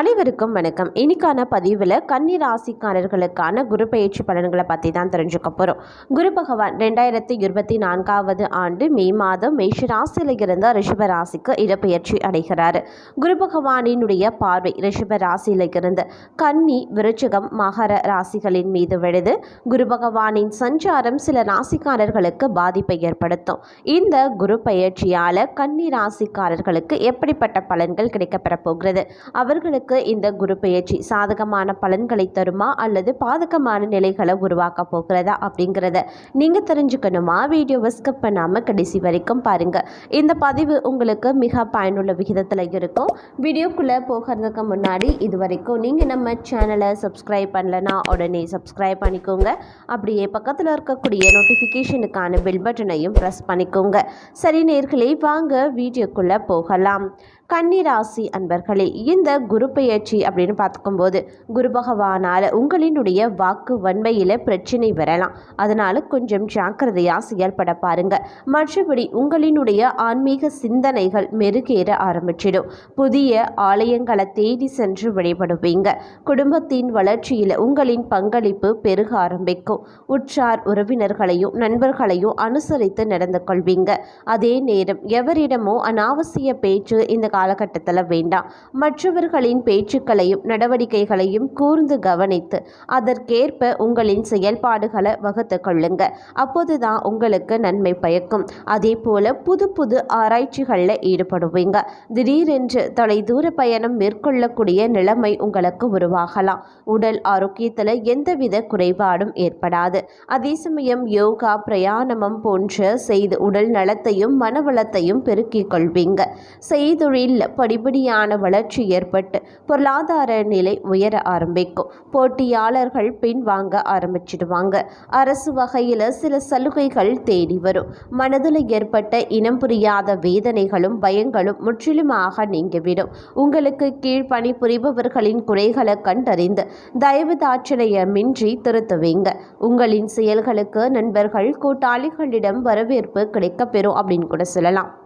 அனைவருக்கும் வணக்கம். இன்னைக்கான பதிவில் கன்னி ராசிக்காரர்களுக்கான குரு பயிற்சி பலன்களை பற்றி தான் தெரிஞ்சுக்க போகிறோம் குரு பகவான் ரெண்டாயிரத்தி இருபத்தி நான்காவது ஆண்டு மே மாதம் மேஷ ராசியில் இருந்த ரிஷப ராசிக்கு இடப்பெயர்ச்சி அடைகிறார். குரு பகவானினுடைய பார்வை ரிஷப ராசியில் இருந்து கன்னி விருச்சகம் மகர ராசிகளின் மீது விழுது. குரு பகவானின் சஞ்சாரம் சில ராசிக்காரர்களுக்கு பாதிப்பை ஏற்படுத்தும். இந்த குரு பயிற்சியால் கன்னி ராசிக்காரர்களுக்கு எப்படிப்பட்ட பலன்கள் கிடைக்கப்பெற போகிறது? அவர்களுக்கு இந்த குரு பெயர்ச்சி சாதகமான பலன்களை தருமா அல்லது பாதகமான நிலைகளை உருவாக்க போகிறதா அப்படிங்கிறத நீங்கள் தெரிஞ்சுக்கணுமா? வீடியோவை ஸ்கிப் பண்ணாமல் கடைசி வரைக்கும் பாருங்கள் இந்த பதிவு உங்களுக்கு மிக பயனுள்ள விகிதத்தில் இருக்கும். வீடியோக்குள்ளே போகிறதுக்கு முன்னாடி இது வரைக்கும் நீங்கள் நம்ம சேனலை சப்ஸ்கிரைப் பண்ணலனா உடனே சப்ஸ்கிரைப் பண்ணிக்கோங்க. அப்படியே பக்கத்தில் இருக்கக்கூடிய நோட்டிஃபிகேஷனுக்கான பெல் பட்டனையும் ப்ரெஸ் பண்ணிக்கோங்க. சரி நேர்களே வாங்க வீடியோக்குள்ளே போகலாம். கன்னிராசி அன்பர்களே இந்த குரு பெயர்ச்சி அப்படின்னு பார்த்துக்கும்போது குரு பகவானால் உங்களினுடைய வாக்கு வன்மையில் பிரச்சனை வரலாம். அதனால் கொஞ்சம் ஜாக்கிரதையாக செயல்பட பாருங்க. மற்றபடி உங்களினுடைய ஆன்மீக சிந்தனைகள் மெருகேற ஆரம்பிச்சிடும். புதிய ஆலயங்களை தேடி சென்று வழிபடுவீங்க. குடும்பத்தின் வளர்ச்சியில் உங்களின் பங்களிப்பு பெருக ஆரம்பிக்கும். உற்றார் உறவினர்களையும் நண்பர்களையும் அனுசரித்து நடந்து கொள்வீங்க. அதே நேரம் எவரிடமோ அனாவசிய பேச்சு இந்த காலகட்டத்தில் வேண்டாம் மற்றவர்களின் பேச்சுக்களையும் நடவடிக்கைகளையும் கூர்ந்து கவனித்து அதற்கேற்ப உங்களின் செயல்பாடுகளை வகுத்து கொள்ளுங்க. அப்போதுதான் உங்களுக்கு நன்மை பயக்கும். அதே போல புது புது ஆராய்ச்சிகளில் ஈடுபடுவீங்க. திடீரென்று தொலைதூர பயணம் மேற்கொள்ளக்கூடிய நிலைமை உங்களுக்கு உருவாகலாம். உடல் ஆரோக்கியத்தில் எந்தவித குறைபாடும் ஏற்படாது. அதே சமயம் யோகா பிரயாணமம் போன்ற செய்து உடல் நலத்தையும் மனவளத்தையும் பெருக்கிக் கொள்வீங்க. செய்தொழில் படிப்படியான வளர்ச்சி ஏற்பட்டு பொருளாதார நிலை உயர ஆரம்பிக்கும். போட்டியாளர்கள் பின் வாங்க ஆரம்பிச்சிடுவாங்க. அரசு வகையில் சில சலுகைகள் தேடி வரும். மனதில் ஏற்பட்ட இனம் புரியாத வேதனைகளும் பயங்களும் முற்றிலுமாக நீங்கிவிடும். உங்களுக்கு கீழ் பணிபுரிபவர்களின் குறைகளை கண்டறிந்து தயவு தாட்சணையமின்றி திருத்துவீங்க. உங்களின் செயல்களுக்கு நண்பர்கள் கூட்டாளிகளிடம் வரவேற்பு கிடைக்கப்பெறும் அப்படின்னு கூட சொல்லலாம்.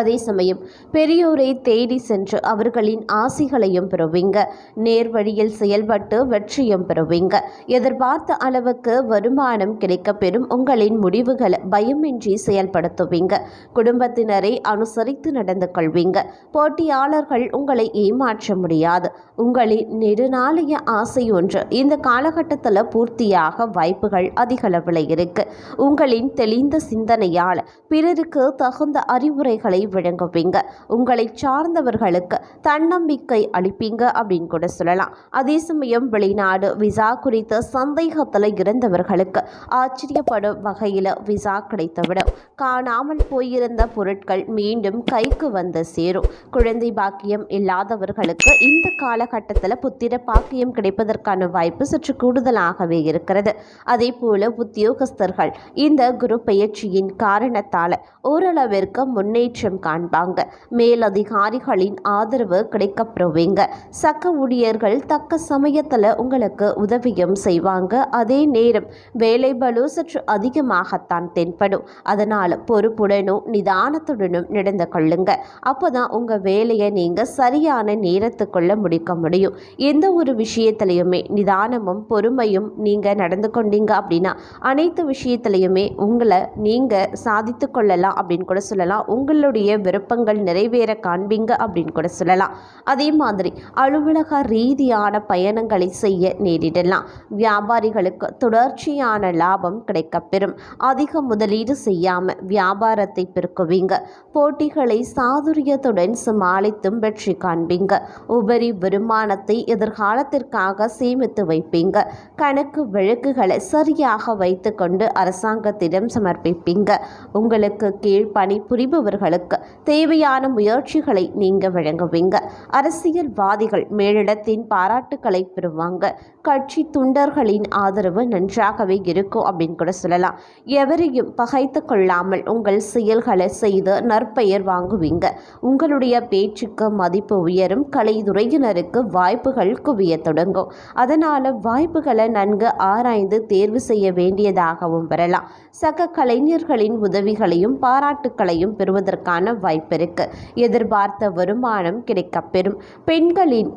அதே சமயம் பெரியோரை தேடி சென்று அவர்களின் ஆசிகளையும் பெறுவீங்க. நேர் வழியில் செயல்பட்டு வெற்றியும் பெறுவீங்க. எதிர்பார்த்த அளவுக்கு வருமானம் கிடைக்கப்பெறும் உங்களின் முடிவுகளை பயமின்றி செயல்படுத்துவீங்க. குடும்பத்தினரை அனுசரித்து நடந்து கொள்வீங்க. போட்டியாளர்கள் உங்களை ஏமாற்ற முடியாது. உங்களின் நெடுநாளைய ஆசை ஒன்று இந்த காலகட்டத்தில் பூர்த்தியாக வாய்ப்புகள் அதிகளவில் இருக்கு. உங்களின் தெளிந்த சிந்தனையால் பிறருக்கு தகுந்த அறிவுரைகளை விளங்குவீங்க உங்களை சார்ந்தவர்களுக்கு தன்னம்பிக்கை அளிப்பீங்க அப்படின்னு கூட சொல்லலாம். அதே சமயம் வெளிநாடு விசா குறித்த சந்தேகத்தில் இருந்தவர்களுக்கு ஆச்சரியப்படும் வகையில் விசா கிடைத்துவிடும். காணாமல் போயிருந்த பொருட்கள் மீண்டும் கைக்கு வந்து சேரும். குழந்தை பாக்கியம் இல்லாதவர்களுக்கு இந்த காலகட்டத்தில் புத்திர பாக்கியம் கிடைப்பதற்கான வாய்ப்பு சற்று கூடுதலாகவே இருக்கிறது. அதே போல உத்தியோகஸ்தர்கள் இந்த குரு பயிற்சியின் காரணத்தால் ஓரளவிற்கு முன்னேற்றம் காண்பாங்க. மேலதிகாரிகளின் ஆதரவு கிடைக்கப்பெறுவீங்க. சக்க ஊழியர்கள் தக்க சமயத்தில் உங்களுக்கு உதவியும் செய்வாங்க. அதே நேரம் வேலை பலு சற்று அதிகமாகத்தான் தென்படும். அதனால் பொறுப்புடனும் நிதானத்துடனும் நடந்து கொள்ளுங்க. அப்போதான் உங்கள் வேலையை நீங்கள் சரியான நேரத்துக்குள்ள முடிக்க முடியும். எந்த ஒரு விஷயத்திலையுமே நிதானமும் பொறுமையும் நீங்கள் நடந்து கொண்டீங்க அப்படின்னா அனைத்து விஷயத்திலையுமே உங்களை நீங்கள் சாதித்து கொள்ளலாம் அப்படின்னு கூட சொல்லலாம். உங்களுடைய விருப்பங்கள் நிறைவேற காண்பீங்க அப்படின்னு கூட சொல்லலாம். அதே மாதிரி அலுவலக ரீதியான பயணங்களை செய்ய நேரிடலாம். வியாபாரிகளுக்கு தொடர்ச்சியான லாபம் கிடைக்கப்பெறும். அதிக முதலீடு செய்யாமல் வியாபாரத்தை பெருக்குவீங்க. போட்டிகளை சாதுரியத்துடன் சமாளித்தும் வெற்றி காண்பீங்க. உபரி வருமானத்தை எதிர்காலத்திற்காக சேமித்து வைப்பீங்க. கணக்கு வழக்குகளை சரியாக வைத்துக்கொண்டு அரசாங்கத்திடம் சமர்ப்பிப்பீங்க. உங்களுக்கு கீழ் பணி புரிபவர்களுக்கு மக்களுக்கு தேவையான முயற்சிகளை நீங்க வழங்குவீங்க. அரசியல்வாதிகள் மேலிடத்தின் பாராட்டுக்களை பெறுவாங்க. கட்சி துண்டர்களின் ஆதரவு நன்றாகவே இருக்கும் அப்படின்னு கூட சொல்லலாம். எவரையும் பகைத்து கொள்ளாமல் உங்கள் செயல்களை செய்து நற்பெயர் வாங்குவீங்க. உங்களுடைய பேச்சுக்கு மதிப்பு உயரும். கலைத்துறையினருக்கு வாய்ப்புகள் குவிய தொடங்கும். அதனால் வாய்ப்புகளை நன்கு ஆராய்ந்து தேர்வு செய்ய வேண்டியதாகவும் வரலாம். சக கலைஞர்களின் உதவிகளையும் பாராட்டுக்களையும் பெறுவதற்கான வாய்ப்பு வாய்ப்பிருக்கு எதிர்பார்த்த வருமானம் கிடைக்கப்பெறும் பெண்களின்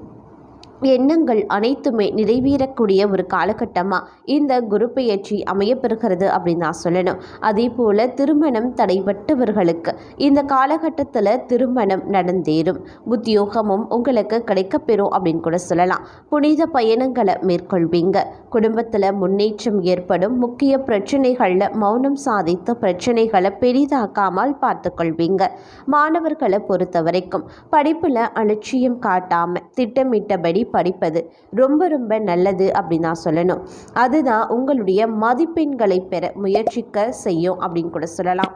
எண்ணங்கள் அனைத்துமே நிறைவேறக்கூடிய ஒரு காலகட்டமாக இந்த குரு பெயர்ச்சி அமையப்பெறுகிறது அப்படின்னு நான் சொல்லணும். அதே போல் திருமணம் தடைபட்டவர்களுக்கு இந்த காலகட்டத்தில் திருமணம் நடந்தேறும். உத்தியோகமும் உங்களுக்கு கிடைக்கப்பெறும் அப்படின்னு கூட சொல்லலாம். புனித பயணங்களை மேற்கொள்வீங்க. குடும்பத்தில் முன்னேற்றம் ஏற்படும். முக்கிய பிரச்சனைகளில் மௌனம் சாதித்த பிரச்சனைகளை பெரிதாக்காமல் பார்த்துக்கொள்வீங்க. மாணவர்களை பொறுத்த வரைக்கும் படிப்பில் அலட்சியம் காட்டாமல் திட்டமிட்டபடி படிப்பது ரொம்ப ரொம்ப நல்லது அப்படின்னு நான் சொல்லணும். அதுதான் உங்களுடைய மதிப்பெண்களை பெற முயற்சிக்க செய்யும் அப்படின்னு கூட சொல்லலாம்.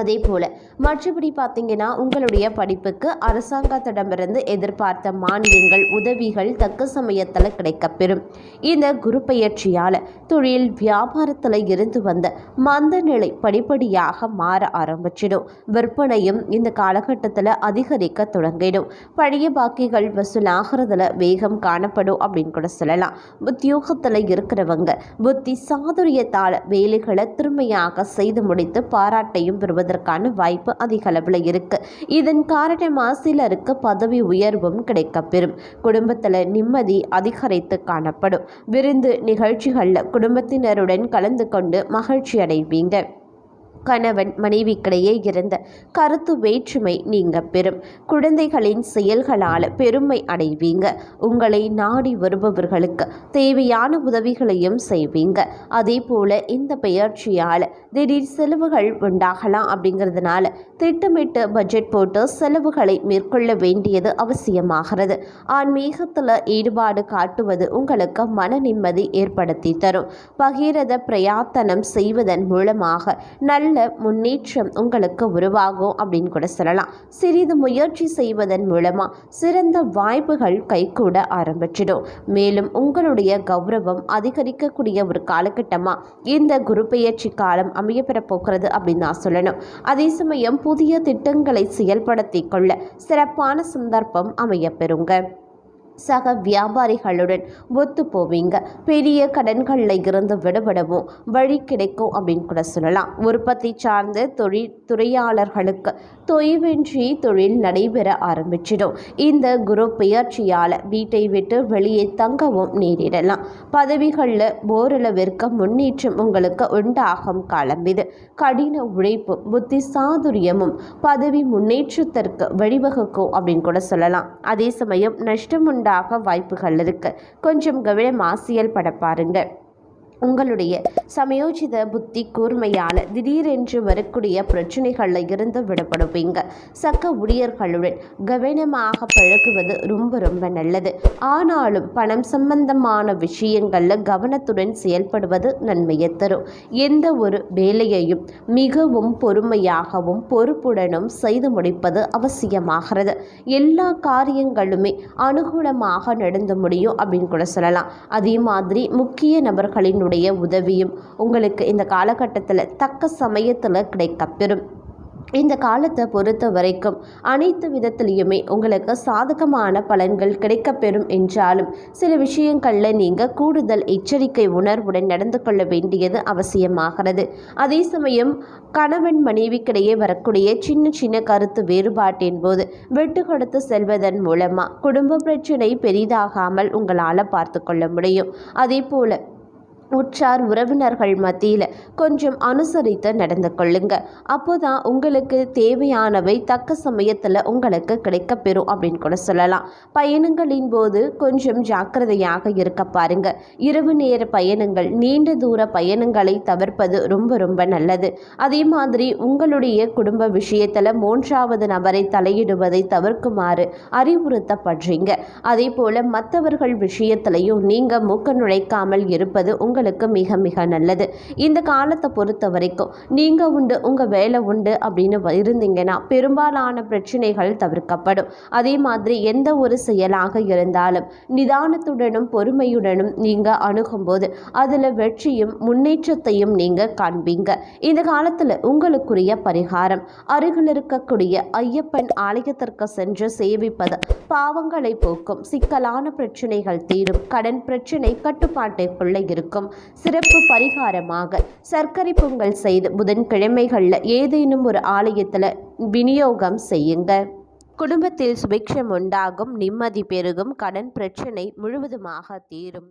அதே போல் மற்றபடி பார்த்தீங்கன்னா உங்களுடைய படிப்புக்கு அரசாங்கத்திடமிருந்து எதிர்பார்த்த மானியங்கள் உதவிகள் தக்க சமயத்தில் கிடைக்கப்பெறும். இந்த குரு பயிற்சியால் தொழில் வியாபாரத்தில் இருந்து வந்த மந்த நிலை படிப்படியாக மாற ஆரம்பிச்சிடும். விற்பனையும் இந்த காலகட்டத்தில் அதிகரிக்க தொடங்கிடும். பழைய பாக்கிகள் வசூலாகிறதுல வேகம் காணப்படும் அப்படின்னு கூட சொல்லலாம். உத்தியோகத்தில் இருக்கிறவங்க புத்தி சாதுரியத்தால் வேலைகளை திறமையாக செய்து முடித்து பாராட்டையும் பெறுவது வருவதற்கான வாய்ப்பு அதிக அளவில் இருக்கு. இதன் காரணமாக சிலருக்கு பதவி உயர்வும் கிடைக்கப்பெறும். குடும்பத்தில் நிம்மதி அதிகரித்து காணப்படும். விருந்து நிகழ்ச்சிகளில் குடும்பத்தினருடன் கலந்து கொண்டு மகிழ்ச்சி அடைவீங்க கணவன் மனைவிக்கிடையே இருந்த கருத்து வேற்றுமை நீங்க பெறும். குழந்தைகளின் செயல்களால் பெருமை அடைவீங்க. உங்களை நாடி வருபவர்களுக்கு தேவையான உதவிகளையும் செய்வீங்க. அதே போல இந்த பெயர்ச்சியால் திடீர் செலவுகள் உண்டாகலாம் அப்படிங்கிறதுனால திட்டமிட்டு பட்ஜெட் போட்டு செலவுகளை மேற்கொள்ள வேண்டியது அவசியமாகிறது. ஆன்மீகத்தில் ஈடுபாடு காட்டுவது உங்களுக்கு மன நிம்மதி ஏற்படுத்தி தரும். பகிரத பிரயாத்தனம் செய்வதன் மூலமாக நல்ல நல்ல முன்னேற்றம் உங்களுக்கு உருவாகும் அப்படின்னு கூட சொல்லலாம். சிறிது முயற்சி செய்வதன் மூலமாக சிறந்த வாய்ப்புகள் கைகூட ஆரம்பிச்சிடும். மேலும் உங்களுடைய கௌரவம் அதிகரிக்கக்கூடிய ஒரு காலகட்டமாக இந்த குரு பெயர்ச்சி காலம் அமையப்பெற போகிறது அப்படின்னு நான் சொல்லணும். அதே சமயம் புதிய திட்டங்களை செயல்படுத்தி கொள்ள சிறப்பான சந்தர்ப்பம் அமையப்பெறுங்க சக வியாபாரிகளுடன் ஒத்து போவீங்க பெரிய கடன்களில் இருந்து விடுபடவும் வழி கிடைக்கும் அப்படின்னு கூட சொல்லலாம். உற்பத்தி சார்ந்த தொழில் துறையாளர்களுக்கு தொய்வின்றி தொழில் நடைபெற ஆரம்பிச்சிடும். இந்த குரு பெயர்ச்சியால் வீட்டை விட்டு வெளியே தங்கவும் நேரிடலாம். பதவிகளில் ஓரளவிற்கு முன்னேற்றம் உங்களுக்கு உண்டாகும் காலம் இது. கடின உழைப்பும் புத்தி சாதுரியமும் பதவி முன்னேற்றத்திற்கு வழிவகுக்கும் அப்படின்னு கூட சொல்லலாம். அதே சமயம் நஷ்டம் உண்டாக வாய்ப்புகள் இருக்கு. கொஞ்சம் கவனமாக செயல்பட பாருங்க. உங்களுடைய சமயோஜித புத்தி கூர்மையால் திடீரென்று வரக்கூடிய பிரச்சனைகளில் இருந்து விடப்படுவீங்க சக்க ஊழியர்களுடன் கவனமாக பழகுவது ரொம்ப ரொம்ப நல்லது. ஆனாலும் பணம் சம்பந்தமான விஷயங்களில் கவனத்துடன் செயல்படுவது நன்மையை தரும். எந்த ஒரு வேலையையும் மிகவும் பொறுமையாகவும் பொறுப்புடனும் செய்து முடிப்பது அவசியமாகிறது. எல்லா காரியங்களுமே அனுகூலமாக நடந்து முடியும் அப்படின்னு கூட சொல்லலாம். அதே மாதிரி முக்கிய நபர்களின் உங்களுடைய உதவியும் உங்களுக்கு இந்த காலகட்டத்தில் தக்க சமயத்தில் கிடைக்கப்பெறும். இந்த காலத்தை பொறுத்த வரைக்கும் அனைத்து விதத்திலையுமே உங்களுக்கு சாதகமான பலன்கள் கிடைக்கப்பெறும் என்றாலும் சில விஷயங்களில் நீங்கள் கூடுதல் எச்சரிக்கை உணர்வுடன் நடந்து கொள்ள வேண்டியது அவசியமாகிறது. அதே சமயம் கணவன் மனைவிக்கிடையே வரக்கூடிய சின்ன சின்ன கருத்து வேறுபாட்டின் போது விட்டு கொடுத்து செல்வதன் மூலமாக குடும்ப பிரச்சனை பெரிதாகாமல் உங்களால் பார்த்து கொள்ள முடியும். அதே போல் உற்றார் உறவினர்கள் மத்தியில் கொஞ்சம் அனுசரித்து நடந்து கொள்ளுங்க. அப்போதான் உங்களுக்கு தேவையானவை தக்க சமயத்தில் உங்களுக்கு கிடைக்கப்பெறும் அப்படின்னு கூட சொல்லலாம். பயணங்களின் போது கொஞ்சம் ஜாக்கிரதையாக இருக்க பாருங்க. இரவு நேர பயணங்கள் நீண்ட தூர பயணங்களை தவிர்ப்பது ரொம்ப ரொம்ப நல்லது. அதே மாதிரி உங்களுடைய குடும்ப விஷயத்தில் மூன்றாவது நபரை தலையிடுவதை தவிர்க்குமாறு அறிவுறுத்தப்படுறீங்க. அதே போல மற்றவர்கள் விஷயத்திலையும் நீங்கள் மூக்க நுழைக்காமல் இருப்பது உங்கள் உங்களுக்கு மிக மிக நல்லது. இந்த காலத்தை பொறுத்த வரைக்கும் நீங்கள் உண்டு உங்கள் வேலை உண்டு அப்படின்னு இருந்தீங்கன்னா பெரும்பாலான பிரச்சனைகள் தவிர்க்கப்படும். அதே மாதிரி எந்த ஒரு செயலாக இருந்தாலும் நிதானத்துடனும் பொறுமையுடனும் நீங்கள் அணுகும்போது அதில் வெற்றியும் முன்னேற்றத்தையும் நீங்கள் காண்பீங்க. இந்த காலத்தில் உங்களுக்குரிய பரிகாரம் அருகில் இருக்கக்கூடிய ஐயப்பன் ஆலயத்திற்கு சென்று சேவிப்பது பாவங்களை போக்கும் சிக்கலான பிரச்சனைகள் தீரும் கடன் பிரச்சனை கட்டுப்பாட்டுக்குள்ளே இருக்கும். சிறப்பு பரிகாரமாக சர்க்கரை பொங்கல் செய்து புதன்கிழமைகளில் ஏதேனும் ஒரு ஆலயத்தில் விநியோகம் செய்யுங்க. குடும்பத்தில் சுபிக்ஷம் உண்டாகும் நிம்மதி பெருகும் கடன் பிரச்சனை முழுவதுமாக தீரும்.